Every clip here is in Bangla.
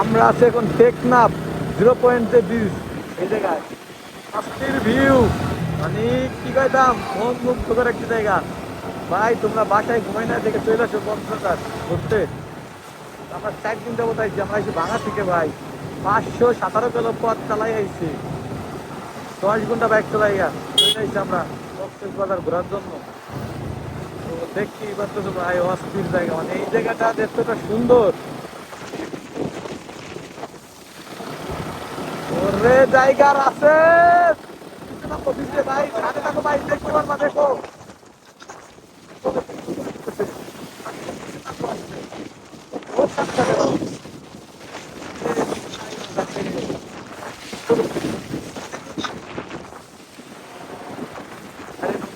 আমরা আছি এখন টেকনাফ জিরো পয়েন্টে ব্রিজ এই জায়গায় ভিউ মানে কি কইতাম, মন মুগ্ধ করে একটি জায়গা। ভাই, তোমরা বাসায় ঘুমাই না, দেখে চলে আসো কক্সবাজার ঘুরতে। আমরা চার দিন যাব তাই আমরা এসে ভাঙা থেকে, ভাই। পাঁচশো সাতারো কিলো পথ চালাই আইছি। দশ ঘণ্টা বাইক চালাই গা চলে আমরা কক্সবাজার ঘোরার জন্য। তো দেখছি এবার তো ভাই অস্থির জায়গা। মানে এই জায়গাটা দেখতে সুন্দর। ওরে জায়গার আছে। ভাই সাথে থাকো ভাই দেখতে পারবা দেখো। ওর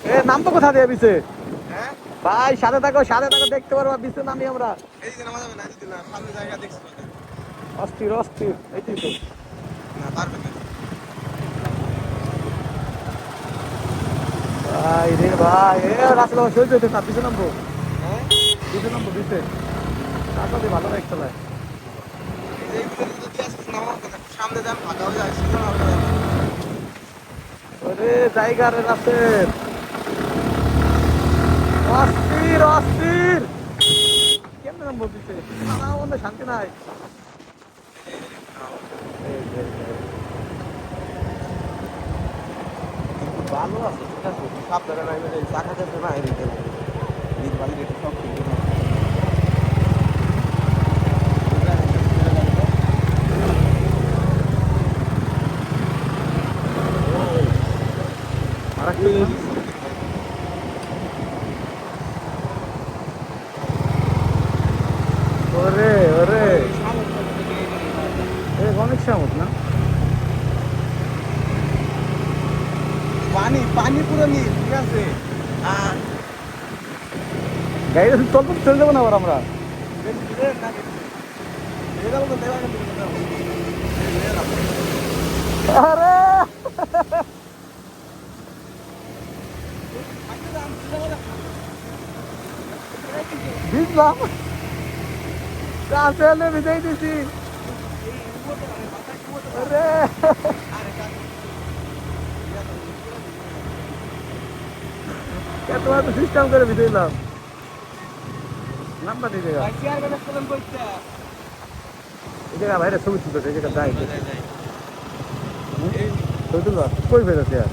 এ নাম তো কোথা দিয়ে বিছে হ্যাঁ? ভাই সাথে থাকো সাথে থাকো দেখতে পারবা বিছে নামি আমরা। এই অস্থির অস্থির এইটাই তো। না পারবে না। ভাই রে ভাই এ রাস্তা সহ্য হইতে না পিছনে নামবো হ্যাঁ? পিছনে নামবো পিছে ভালো বাইক চালায় নামা সামনে যান ফাঁকা হয়ে যায় না ওরে জায়গার অস্থির অস্থির। কেমন পিছে মনে শান্তি নাই। ভালো আছে, ঠিক আছে? সাবধানে রাখবেন এই চাকা যাতে না এদিকে ইট বালি রেটে সব ঠিক আর একটু ওরে ওরে। এ অনেক সামত না? পানি পানি পুরো নীল ঠিক আছে? আর গাড়ি চলতে চলে যাব না আবার আমরা? আরে! ভিজলাম ভিজাই দিছি। আরে! তোমার তো সিস্টেম করে ভিজাইলাম নাম্বার দিয়ে করতে এই জায়গা বাইরে ছবি তুলতে এই জায়গা যাই ছবি তুলবা? কই ফেরত আর?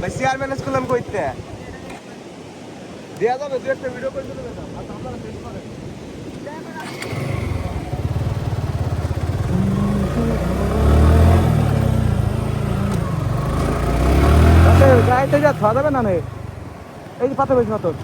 ভাই চেয়ার ম্যানেজ করলাম করতে দেয়া যাবে, দু একটা ভিডিও করে দিতে আচ্ছা আপনারা শেষ করেন। গাড়িতে যা খাওয়া যাবে না এই যে পাতা বেশ পাথর।